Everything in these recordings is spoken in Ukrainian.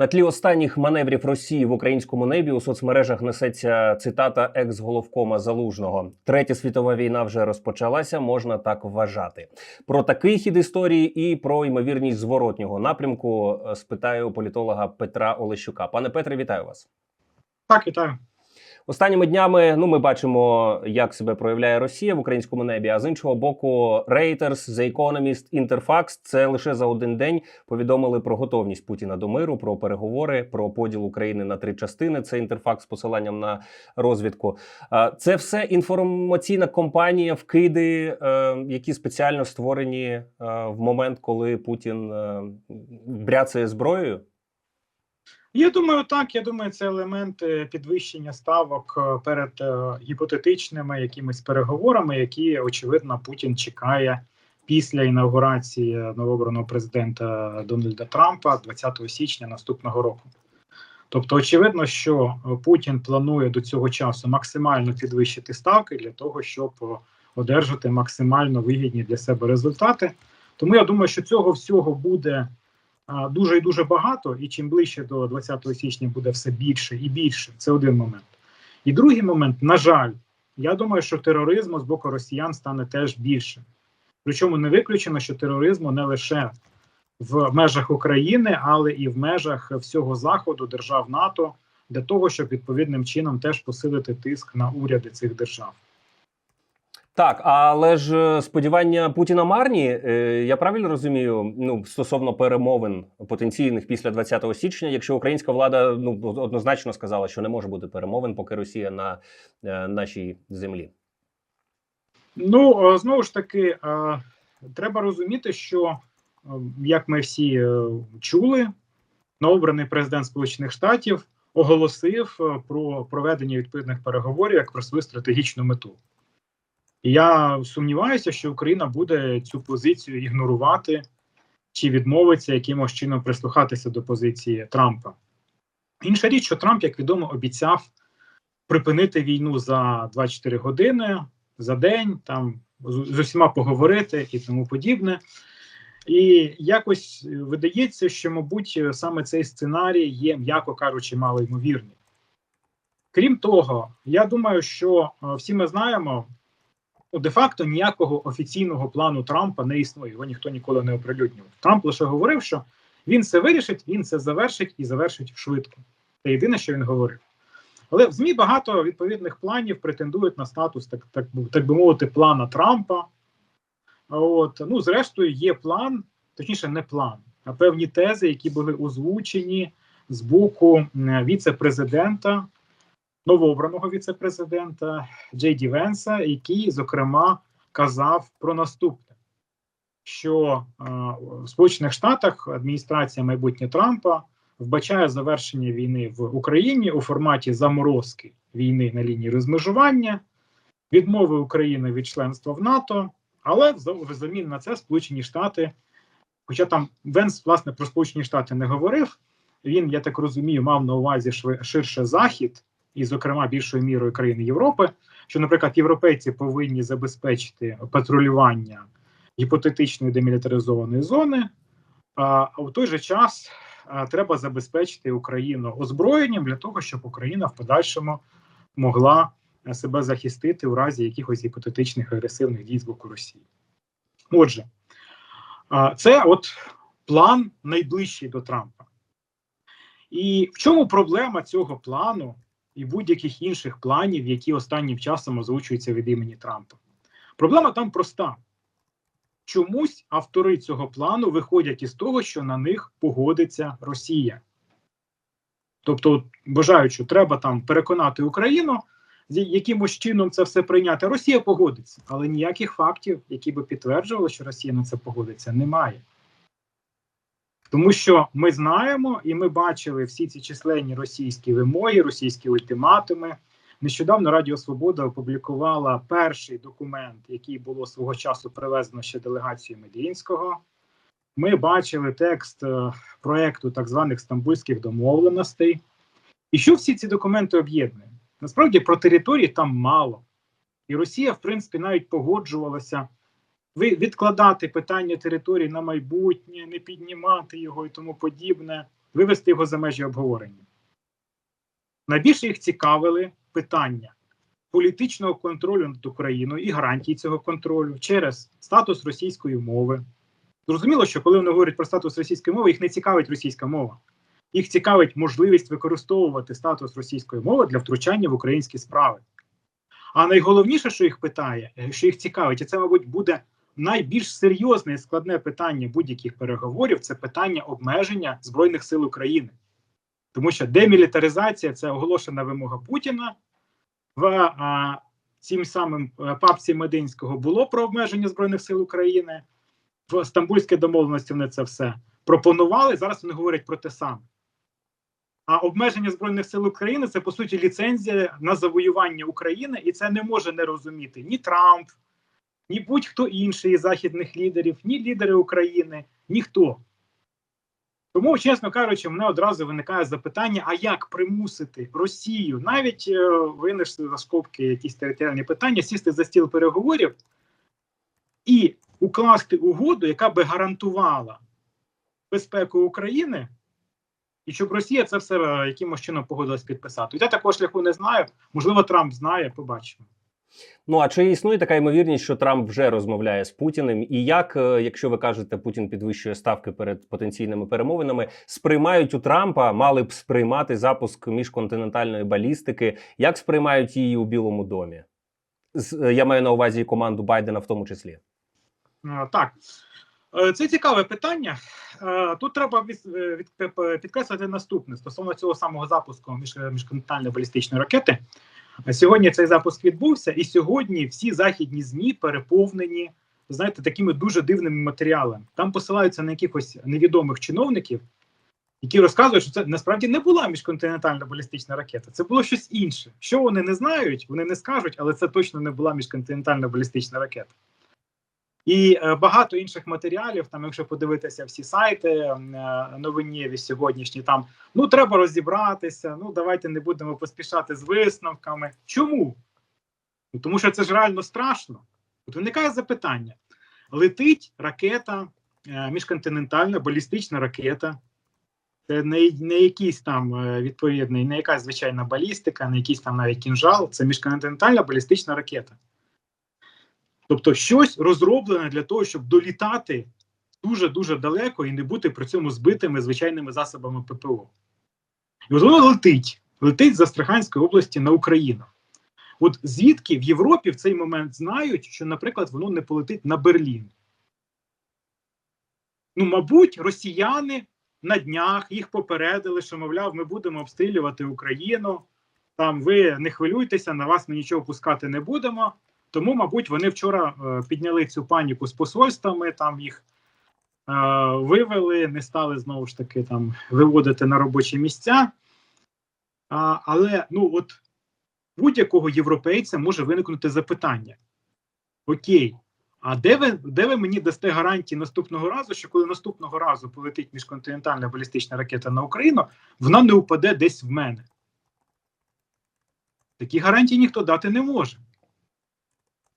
На тлі останніх маневрів Росії в українському небі у соцмережах несеться цитата екс-головкома Залужного: Третя світова війна вже розпочалася, можна так вважати. Про такий хід історії і про ймовірність зворотнього напрямку е, спитаю політолога Петра Олещука. Пане Петре, вітаю вас. Так, вітаю. Останніми днями ну ми бачимо, як себе проявляє Росія в українському небі. А з іншого боку, Reuters, The Economist, Interfax – це лише за один день повідомили про готовність Путіна до миру, про переговори, про поділ України на три частини. Це інтерфакс з посиланням на розвідку. Це все інформаційна компанія, вкиди, е, які спеціально створені е, в момент, коли Путін е, бряцає зброєю. Я думаю, так. Я думаю, це елемент е, підвищення ставок е, перед е, гіпотетичними якимись переговорами, які очевидно Путін чекає після інаугурації новообраного президента Дональда Трампа 20 січня наступного року. Тобто, очевидно, що Путін планує до цього часу максимально підвищити ставки для того, щоб одержати максимально вигідні для себе результати. Тому я думаю, що цього всього буде дуже і дуже багато, і чим ближче до 20 січня буде все більше і більше. Це один момент. І другий момент, на жаль, я думаю, що тероризму з боку росіян стане теж більше. Причому не виключено, що тероризму не лише в межах України, але і в межах всього заходу держав НАТО для того, щоб відповідним чином теж посилити тиск на уряди цих держав. Так, але ж е, сподівання Путіна марні, е, я правильно розумію, ну стосовно перемовин потенційних після 20 січня, якщо українська влада ну однозначно сказала, що не може бути перемовин, поки Росія на е, нашій землі. Ну знову ж таки, треба розуміти, що як ми всі чули, новообраний президент Сполучених Штатів оголосив про проведення відповідних переговорів як про свою стратегічну мету. Я сумніваюся, що Україна буде цю позицію ігнорувати чи відмовиться якимось чином прислухатися до позиції Трампа. Інша річ, що Трамп, як відомо, обіцяв припинити війну за 24 години за день, там з усіма поговорити і тому подібне. І якось видається, що, мабуть, саме цей сценарій є, м'яко кажучи, малоймовірний. Крім того, я думаю, що всі ми знаємо ну, де-факто ніякого офіційного плану Трампа не існує. Його ніхто ніколи не оприлюднював. Трамп лише говорив, що він це вирішить, він це завершить і завершить швидко. Це єдине, що він говорив. Але в ЗМІ багато відповідних планів претендують на статус, так так, так би мовити, плана Трампа. От, ну, зрештою, є план, точніше, не план, а певні тези, які були озвучені з боку віце-президента новообраного віце-президента Джей Ді Венса, який зокрема казав про наступне: що е, в Сполучених Штатах адміністрація майбутнє Трампа вбачає завершення війни в Україні у форматі заморозки війни на лінії розмежування, відмови України від членства в НАТО, але взамін на це Сполучені Штати. Хоча там Венс власне про Сполучені Штати не говорив, він, я так розумію, мав на увазі ширше захід, і, зокрема, більшою мірою країн Європи, що, наприклад, європейці повинні забезпечити патрулювання гіпотетичної демілітаризованої зони, а в той же час треба забезпечити Україну озброєнням для того, щоб Україна в подальшому могла себе захистити у разі якихось гіпотетичних агресивних дій з боку Росії. Отже, це от план найближчий до Трампа. І в чому проблема цього плану і будь-яких інших планів, які останнім часом озвучуються від імені Трампа. Проблема там проста. Чомусь автори цього плану виходять із того, що на них погодиться Росія. Тобто, бажають, що треба там переконати Україну, якимось чином це все прийняти. Росія погодиться, але ніяких фактів, які би підтверджували, що Росія на це погодиться, немає. Тому що ми знаємо і ми бачили всі ці численні російські вимоги, російські ультиматуми. Нещодавно Радіо Свобода опублікувала перший документ, який було свого часу привезено ще делегацією Медінського. Ми бачили текст е, проекту так званих стамбульських домовленостей. І що всі ці документи об'єднує? Насправді про території там мало. І Росія, в принципі, навіть погоджувалася відкладати питання території на майбутнє, не піднімати його і тому подібне. вивести його за межі обговорення. Найбільше їх цікавили питання політичного контролю над Україною і гарантій цього контролю через статус російської мови. Зрозуміло, що коли вони говорять про статус російської мови, їх не цікавить російська мова. Їх цікавить можливість використовувати статус російської мови для втручання в українські справи. А найголовніше, що їх питає, що їх цікавить, і це, мабуть, буде найбільш серйозне і складне питання будь-яких переговорів це питання обмеження Збройних сил України. Тому що демілітаризація це оголошена вимога Путіна. В а, цим самим е, папці Мединського було про обмеження Збройних сил України. В Стамбульській домовленості вони це все пропонували. Зараз вони говорять про те саме. А обмеження Збройних сил України це по суті ліцензія на завоювання України, і це не може не розуміти ні Трамп, ні будь-хто інший із західних лідерів, ні лідери України, ніхто. Тому, чесно кажучи, мене одразу виникає запитання: а як примусити Росію, навіть е, винести за скобки якісь територіальні питання, сісти за стіл переговорів і укласти угоду, яка би гарантувала безпеку України, і щоб Росія це все е, якимось чином погодилась підписати. Я такого шляху не знаю. Можливо, Трамп знає, побачимо. Ну а чи існує така ймовірність, що Трамп вже розмовляє з Путіним? І як, е, якщо ви кажете, Путін підвищує ставки перед потенційними перемовинами, сприймають у Трампа, мали б сприймати запуск міжконтинентальної балістики? Як сприймають її у Білому домі? Е, Я маю на увазі команду Байдена в тому числі. Е, Так, це цікаве питання. Тут треба підкреслити наступне стосовно цього самого запуску між- міжконтинентальної балістичної ракети. Сьогодні цей запуск відбувся, і сьогодні всі західні змі переповнені, знаєте, такими дуже дивними матеріалами. Там посилаються на якихось невідомих чиновників, які розказують, що це насправді не була міжконтинентальна балістична ракета, це було щось інше. Що вони не знають, вони не скажуть, але це точно не була міжконтинентальна балістична ракета. І е, багато інших матеріалів, там, якщо подивитися всі сайти е, новинєві сьогоднішні, там ну треба розібратися. Ну давайте не будемо поспішати з висновками. Чому? Ну, тому що це ж реально страшно. От виникає запитання: летить ракета, е, міжконтинентальна балістична ракета. Це не, не якийсь там відповідний, не якась звичайна балістика, не якийсь там навіть кінжал, це міжконтинентальна балістична ракета. Тобто щось розроблене для того, щоб долітати дуже-дуже далеко і не бути при цьому збитими звичайними засобами ППО. І от воно летить, летить з Астраханської області на Україну. От звідки в Європі в цей момент знають, що, наприклад, воно не полетить на Берлін. Ну, мабуть, росіяни на днях їх попередили, що, мовляв, ми будемо обстрілювати Україну. Там ви не хвилюйтеся, на вас ми нічого пускати не будемо. Тому, мабуть, вони вчора е, підняли цю паніку з посольствами, там їх е, вивели, не стали знову ж таки там виводити на робочі місця. Але ну от будь-якого європейця може виникнути запитання: Окей, а де ви, де ви мені дасте гарантії наступного разу, що коли наступного разу полетить міжконтинентальна балістична ракета на Україну, вона не упаде десь в мене? Такі гарантії ніхто дати не може.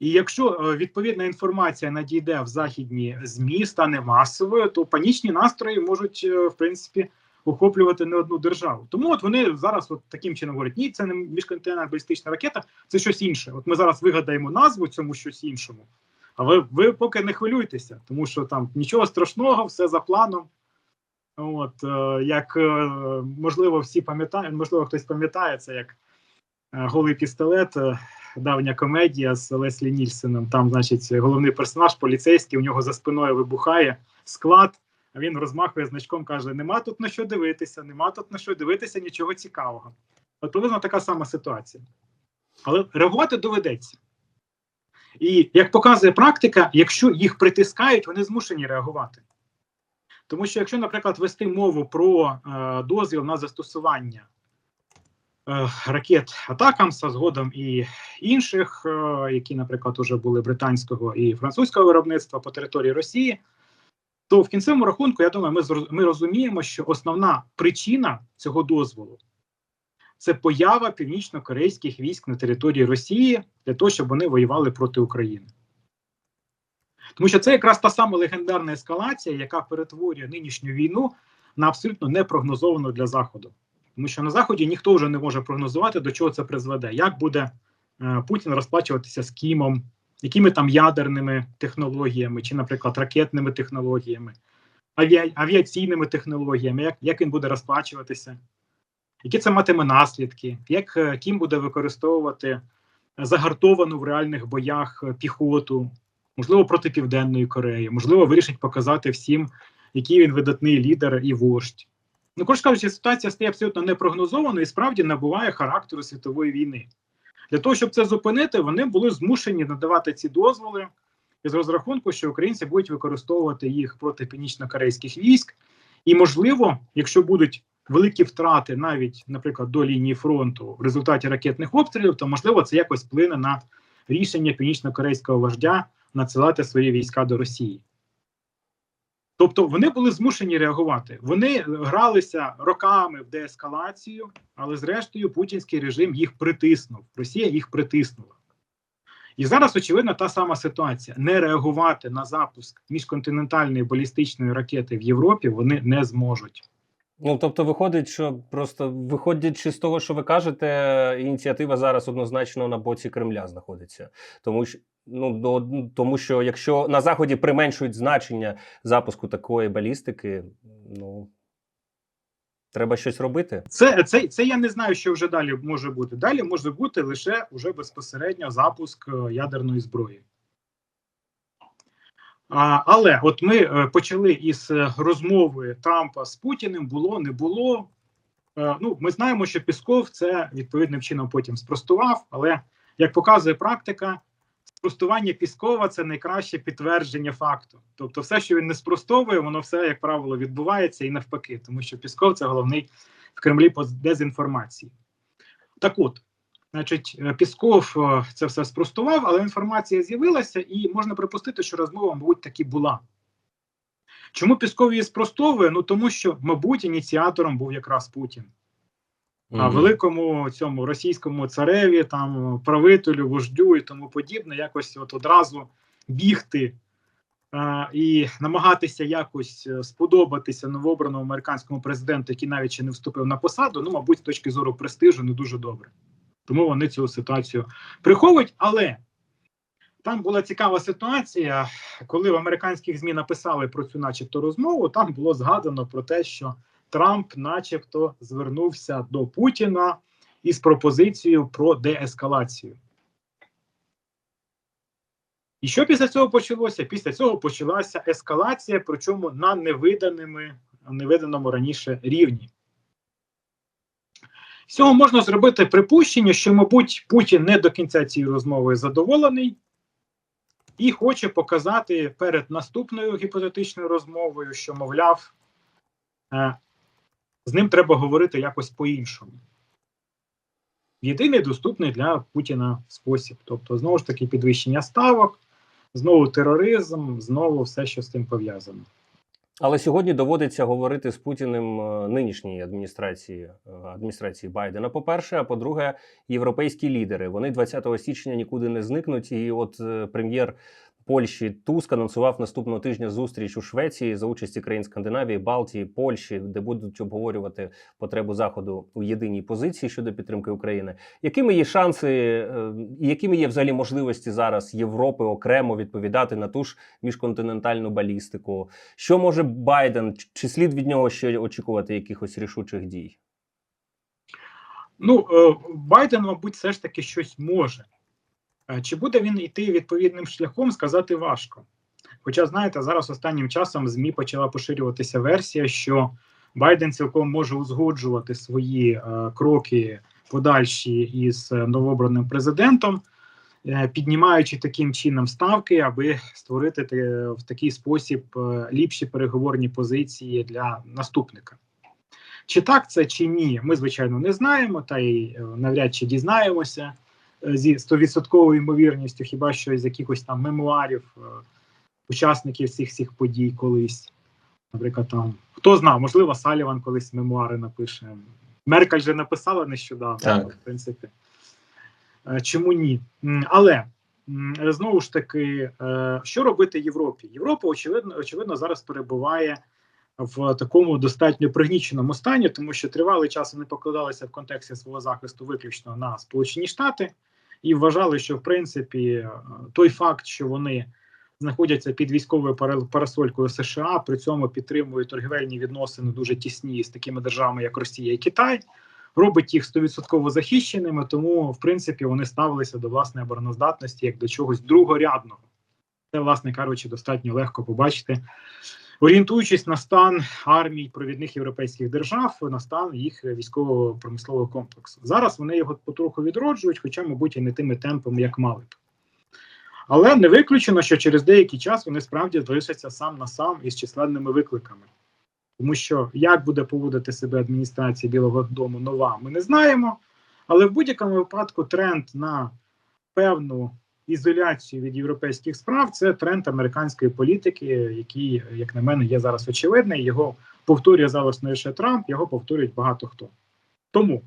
І якщо е, відповідна інформація надійде в західні змі, стане масовою, то панічні настрої можуть е, в принципі охоплювати не одну державу. Тому от вони зараз от таким чином говорять: ні, це не міжконтинентальна балістична ракета, це щось інше. От ми зараз вигадаємо назву цьому щось іншому. А ви, поки не хвилюйтеся, тому що там нічого страшного, все за планом. От е, як можливо, всі пам'ятають, можливо, хтось пам'ятає це як голий пістолет. е, давня комедія з Леслі Нільсеном. Там, значить, головний персонаж, поліцейський, у нього за спиною вибухає склад. А він розмахує значком, каже: Нема тут на що дивитися, нема тут на що дивитися, нічого цікавого. От приблизно така сама ситуація. Але реагувати доведеться. І як показує практика, якщо їх притискають, вони змушені реагувати. Тому що, якщо, наприклад, вести мову про е, дозвіл на застосування е, ракет Атакамса, згодом і інших, е, які, наприклад, уже були британського і французького виробництва по території Росії, то в кінцевому рахунку, я думаю, ми розуміємо, що основна причина цього дозволу це поява північно-корейських військ на території Росії для того, щоб вони воювали проти України. Тому що це якраз та сама легендарна ескалація, яка перетворює нинішню війну на абсолютно непрогнозовану для заходу. Тому що на заході ніхто вже не може прогнозувати, до чого це призведе. Як буде е, Путін розплачуватися з Кімом, якими там ядерними технологіями, чи, наприклад, ракетними технологіями, авіа- авіаційними технологіями, як, як він буде розплачуватися, які це матиме наслідки, як е, Кім буде використовувати загартовану в реальних боях е, піхоту, можливо, проти Південної Кореї, можливо, вирішить показати всім, який він видатний лідер і вождь. Ну, коротше кажучи, ситуація стає абсолютно непрогнозованою і справді набуває характеру світової війни. Для того, щоб це зупинити, вони були змушені надавати ці дозволи із розрахунку, що українці будуть використовувати їх проти північно-корейських військ. І, можливо, якщо будуть великі втрати навіть, наприклад, до лінії фронту в результаті ракетних обстрілів, то можливо це якось вплине на рішення північно-корейського вождя надсилати свої війська до Росії. Тобто вони були змушені реагувати. Вони гралися роками в деескалацію, але зрештою путінський режим їх притиснув. Росія їх притиснула. І зараз, очевидно, та сама ситуація: не реагувати на запуск міжконтинентальної балістичної ракети в Європі вони не зможуть. Ну тобто, виходить, що просто виходячи з того, що ви кажете, ініціатива зараз однозначно на боці Кремля знаходиться, тому що. Ну тому, що якщо на заході применшують значення запуску такої балістики, ну треба щось робити. Це, це, це я не знаю, що вже далі може бути. Далі може бути лише уже безпосередньо запуск е, ядерної зброї. А, але от ми е, почали із е, розмови Трампа з Путіним. Було, не було. Ну, ми знаємо, що Пісков це відповідним чином потім спростував. Але як показує практика, спростування Піскова це найкраще підтвердження факту. Тобто, все, що він не спростовує, воно все, як правило, відбувається і навпаки, тому що Пісков це головний в Кремлі по дезінформації. Так от, значить, е, Пісков е, це все спростував, але інформація з'явилася, і можна припустити, що розмова, мабуть, таки була. Чому Пісков її спростовує? Ну тому що, мабуть, ініціатором був якраз Путін. А великому цьому російському цареві, там правителю, вождю і тому подібне, якось от одразу бігти а, і намагатися якось е, сподобатися новообраному американському президенту, який навіть ще не вступив на посаду. Ну, мабуть, з точки зору престижу, не дуже добре. Тому вони цю ситуацію приховують. Але там була цікава ситуація, коли в американських ЗМІ написали про цю, начебто, розмову. Там було згадано про те, що Трамп, начебто, звернувся до Путіна із пропозицією про деескалацію. І що після цього почалося? Після цього почалася ескалація, причому на невиданими, невиданому раніше рівні. З цього можна зробити припущення, що, мабуть, Путін не до кінця цієї розмови задоволений і хоче показати перед наступною гіпотетичною розмовою, що, мовляв, е, з ним треба говорити якось по-іншому. Єдиний доступний для Путіна спосіб. Тобто, знову ж таки, підвищення ставок, знову тероризм, знову все, що з цим пов'язано. Але сьогодні доводиться говорити з Путіним е, нинішньої адміністрації е, адміністрації Байдена. По перше, а по-друге, європейські лідери. Вони 20 січня нікуди не зникнуть. І от е, прем'єр Польщі Туск анонсував наступного тижня зустріч у Швеції за участі країн Скандинавії, Балтії, Польщі, де будуть обговорювати потребу заходу у єдиній позиції щодо підтримки України. Якими є шанси, е, і якими є взагалі можливості зараз Європи окремо відповідати на ту ж міжконтинентальну балістику? Що може Байден? Чи слід від нього ще очікувати якихось рішучих дій? Ну, е, Байден, мабуть, все ж таки щось може. Е, Чи буде він йти відповідним шляхом, сказати важко. Хоча, знаєте, зараз останнім часом ЗМІ почала поширюватися версія, що Байден цілком може узгоджувати свої е, кроки подальші із е, новообраним президентом, піднімаючи таким чином ставки, аби створити в такий спосіб ліпші переговорні позиції для наступника. Чи так це, чи ні, ми звичайно не знаємо, та й навряд чи дізнаємося зі стовідсотковою ймовірністю, хіба що з якихось там мемуарів е, учасників всіх подій колись. Наприклад, там хто знав, можливо, Саліван колись мемуари напише. Меркель же написала нещодавно, Так. в принципі. Е, Чому ні? Але знову ж таки, е, що робити Європі? Європа, очевидно, очевидно, зараз перебуває в такому достатньо пригніченому стані, тому що тривалий час вони покладалися в контексті свого захисту виключно на Сполучені Штати і вважали, що в принципі е, той факт, що вони знаходяться під військовою парасолькою США, при цьому підтримують торгівельні відносини дуже тісні з такими державами, як Росія і Китай, робить їх стовідсотково захищеними. Тому, в принципі, вони ставилися до власної обороноздатності як до чогось другорядного. Це, власне кажучи, достатньо легко побачити, орієнтуючись на стан армій провідних європейських держав, на стан їх військового промислового комплексу. Зараз вони його потроху відроджують, хоча, мабуть, і не тими темпами, як мали б. Але не виключено, що через деякий час вони справді залишаться сам на сам із численними викликами. Тому що як буде поводити себе адміністрація Білого Дому нова, ми не знаємо. Але в будь-якому випадку тренд на певну ізоляцію від європейських справ це тренд американської політики, який, як на мене, є зараз очевидний. Його повторює зараз не лише Трамп, його повторюють багато хто. Тому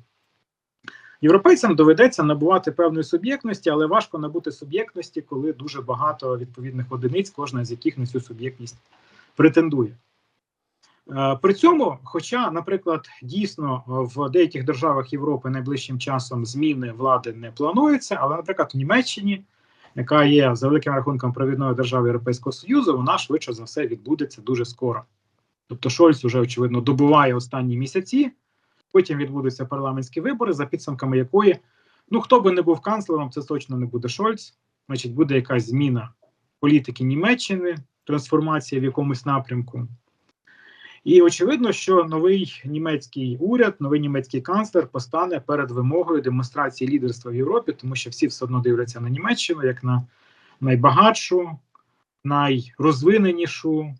європейцям доведеться набувати певної суб'єктності, але важко набути суб'єктності, коли дуже багато відповідних одиниць, кожна з яких на цю суб'єктність претендує. Е, При цьому, хоча, наприклад, дійсно в деяких державах Європи найближчим часом зміни влади не плануються, але, наприклад, в Німеччині, яка є за великим рахунком провідною державою Європейського Союзу, вона швидше за все відбудеться дуже скоро. Тобто Шольц уже очевидно добуває останні місяці, потім відбудуться парламентські вибори, за підсумками якої, ну хто би не був канцлером, це точно не буде Шольц. Значить, буде якась зміна політики Німеччини, трансформація в якомусь напрямку. І очевидно, що новий німецький уряд, новий німецький канцлер постане перед вимогою демонстрації лідерства в Європі, тому що всі все одно дивляться на Німеччину як на найбагатшу, найрозвиненішу,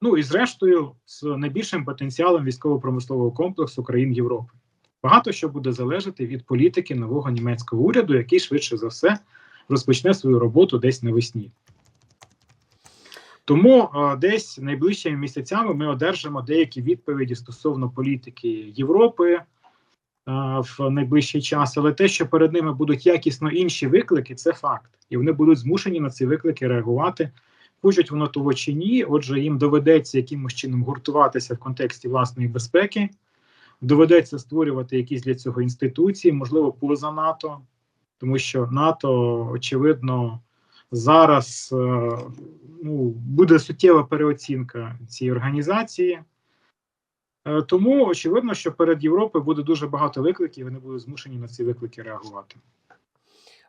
ну і зрештою з найбільшим потенціалом військово-промислового комплексу країн Європи. Багато що буде залежати від політики нового німецького уряду, який швидше за все розпочне свою роботу десь навесні. Тому десь найближчими місяцями ми одержимо деякі відповіді стосовно політики Європи в найближчий час. Але те, що перед ними будуть якісно інші виклики, це факт, і вони будуть змушені на ці виклики реагувати. Хочуть воно того чи ні. Отже, їм доведеться якимось чином гуртуватися в контексті власної безпеки, доведеться створювати якісь для цього інституції, можливо, поза НАТО, тому що НАТО, очевидно, зараз е, ну, буде суттєва переоцінка цієї організації. Е, Тому очевидно, що перед Європою буде дуже багато викликів, і вони будуть змушені на ці виклики реагувати.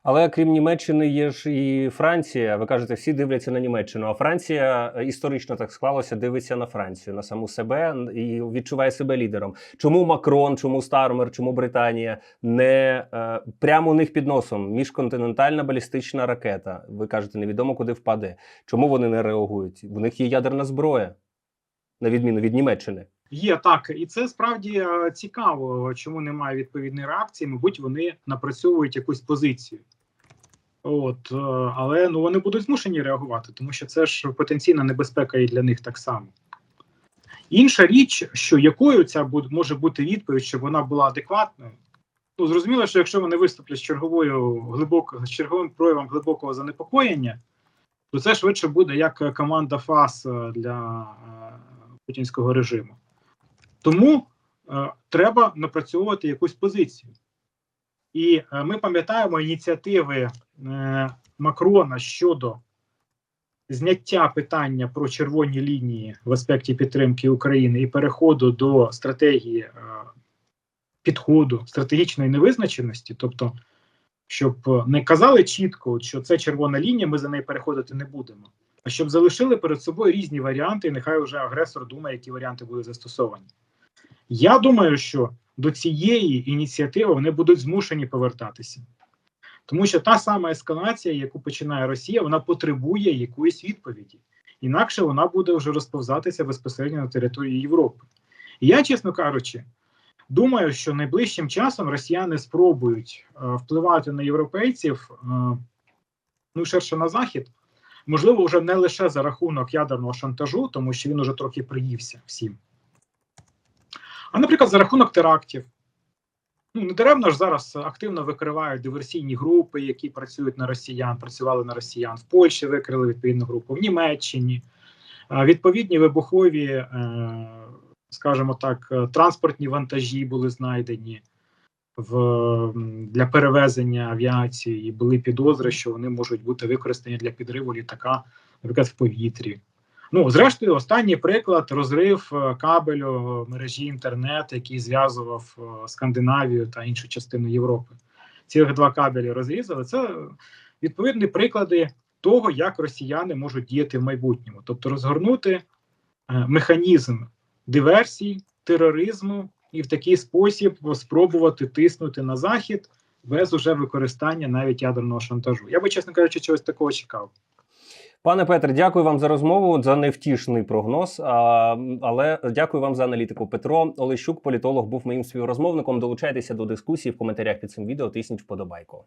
Але крім Німеччини, є ж і Франція. Ви кажете, всі дивляться на Німеччину. А Франція е, історично так склалося, дивиться на Францію, на саму себе і відчуває себе лідером. Чому Макрон, чому Стармер, чому Британія не е, прямо у них під носом міжконтинентальна балістична ракета? Ви кажете, невідомо куди впаде. Чому вони не реагують? У них є ядерна зброя, на відміну від Німеччини. Є так, і це справді е, цікаво, чому немає відповідної реакції. Мабуть, вони напрацьовують якусь позицію. От, е, але ну вони будуть змушені реагувати, тому що це ж потенційна небезпека і для них так само. Інша річ, що якою ця може бути відповідь, щоб вона була адекватною. Ну, зрозуміло, що якщо вони виступлять з черговою глибоко з черговим проявом глибокого занепокоєння, то це швидше буде як команда ФАС е, для е, путінського режиму. Тому е, треба напрацьовувати якусь позицію. І е, ми пам'ятаємо ініціативи Макрона щодо зняття питання про червоні лінії в аспекті підтримки України і переходу до стратегії е, підходу стратегічної невизначеності, тобто, щоб е, не казали чітко, що це червона лінія, ми за неї переходити не будемо. А щоб залишили перед собою різні варіанти, і нехай вже агресор думає, які варіанти будуть застосовані. Я думаю, що до цієї ініціативи вони будуть змушені повертатися. Тому що та сама ескалація, яку починає Росія, вона потребує якоїсь відповіді. Інакше вона буде вже розповзатися безпосередньо на території Європи. І я, чесно кажучи, думаю, що найближчим часом росіяни спробують е, впливати на європейців, е, ну ширше на захід, можливо, вже не лише за рахунок ядерного шантажу, тому що він уже трохи приївся всім. А, наприклад, за рахунок терактів. Ну, даремно ж зараз активно викривають диверсійні групи, які працюють на росіян, працювали на росіян в Польщі, викрили відповідну групу в Німеччині. Відповідні вибухові, е, скажімо так, е, транспортні вантажі були знайдені в, для перевезення авіації, і були підозри, що вони можуть бути використані для підриву літака, наприклад, в повітрі. Ну, зрештою, останній приклад розрив е, кабелю мережі інтернет, який зв'язував е, Скандинавію та іншу частину Європи. Ці два кабелі розрізали. Це відповідні приклади того, як росіяни можуть діяти в майбутньому, тобто розгорнути е, механізм диверсій, тероризму і в такий спосіб спробувати тиснути на захід без уже використання навіть ядерного шантажу. Я би, чесно кажучи, чогось такого чекав. Пане Петре, дякую вам за розмову, за невтішний прогноз. Але дякую вам за аналітику. Петро Олещук, політолог, був моїм співрозмовником. Долучайтеся до дискусії в коментарях під цим відео. Тисніть вподобайку.